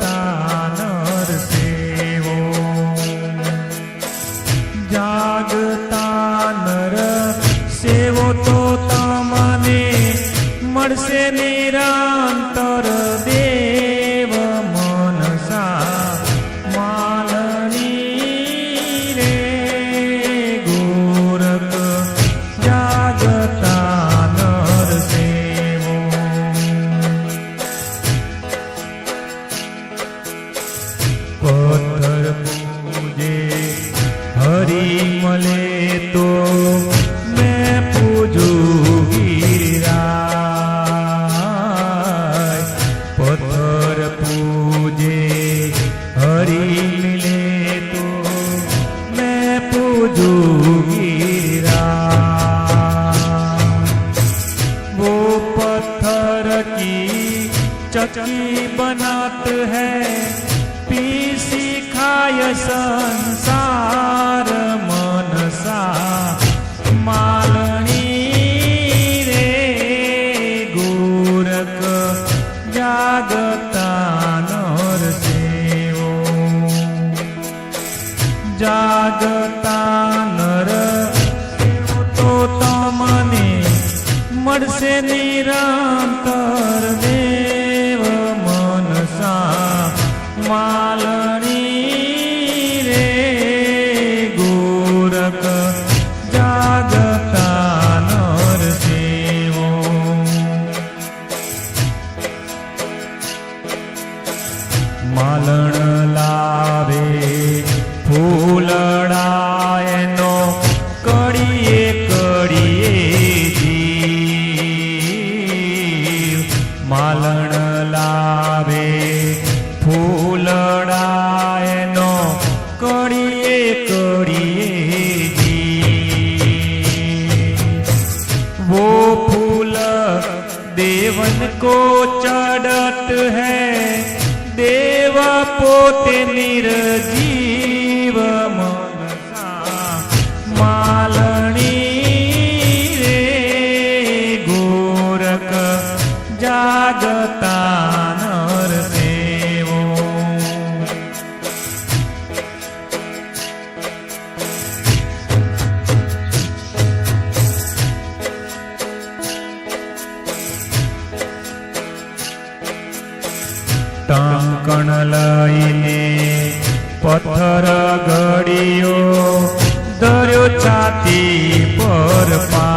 ta की चक्की बनात है। पीसी खाय संसार मनसा। मालणी रे गोरख जाग શ્રીરામ તરદેવ મનસા માલણ वो फूल देवन को चाडत है। देवा पोते निर्जीव ટંકણ લઈને પથ્થર ઘડીઓ ધર્યો છાતી પર પા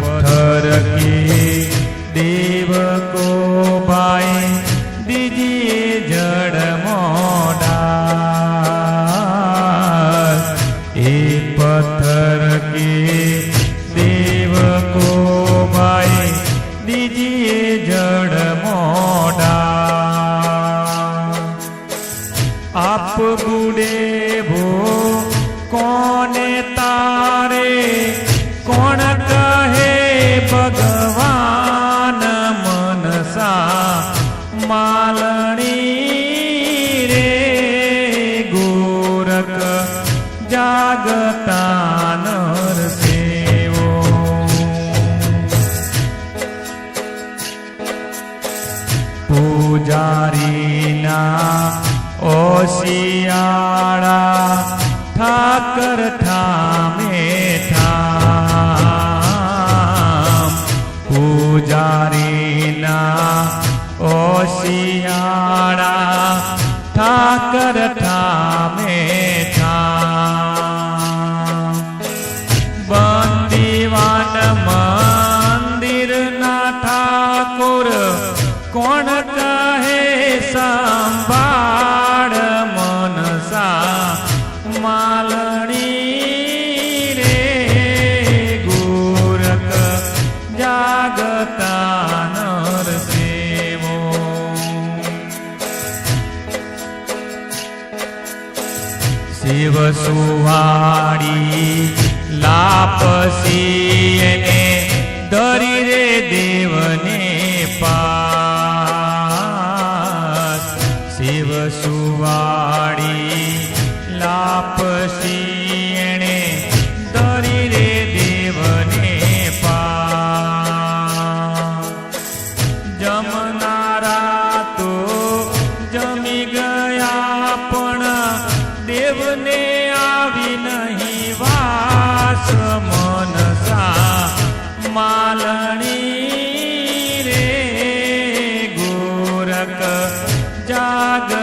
what પૂજારીના ઓશિયાળા ઠાકર થામે થામ પૂજારીના ઓશિયાળા ઠાકર થામે માલણી રે, ગોરખ જાગતા નર સેવો. શિવ સુવાડી લાપસી એને દરી રે દેવને પા શિવ સુવા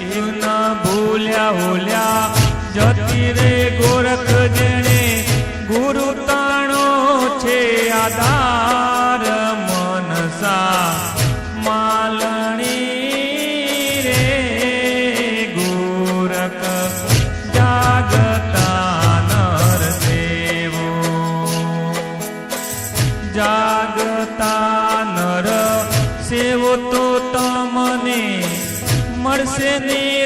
ના ભૂલ્યા હોલ્યા જતી રે ગોરખ જેણે ગુરુ તાણો છે આધાર મનસા. મા મળશે નિરંતર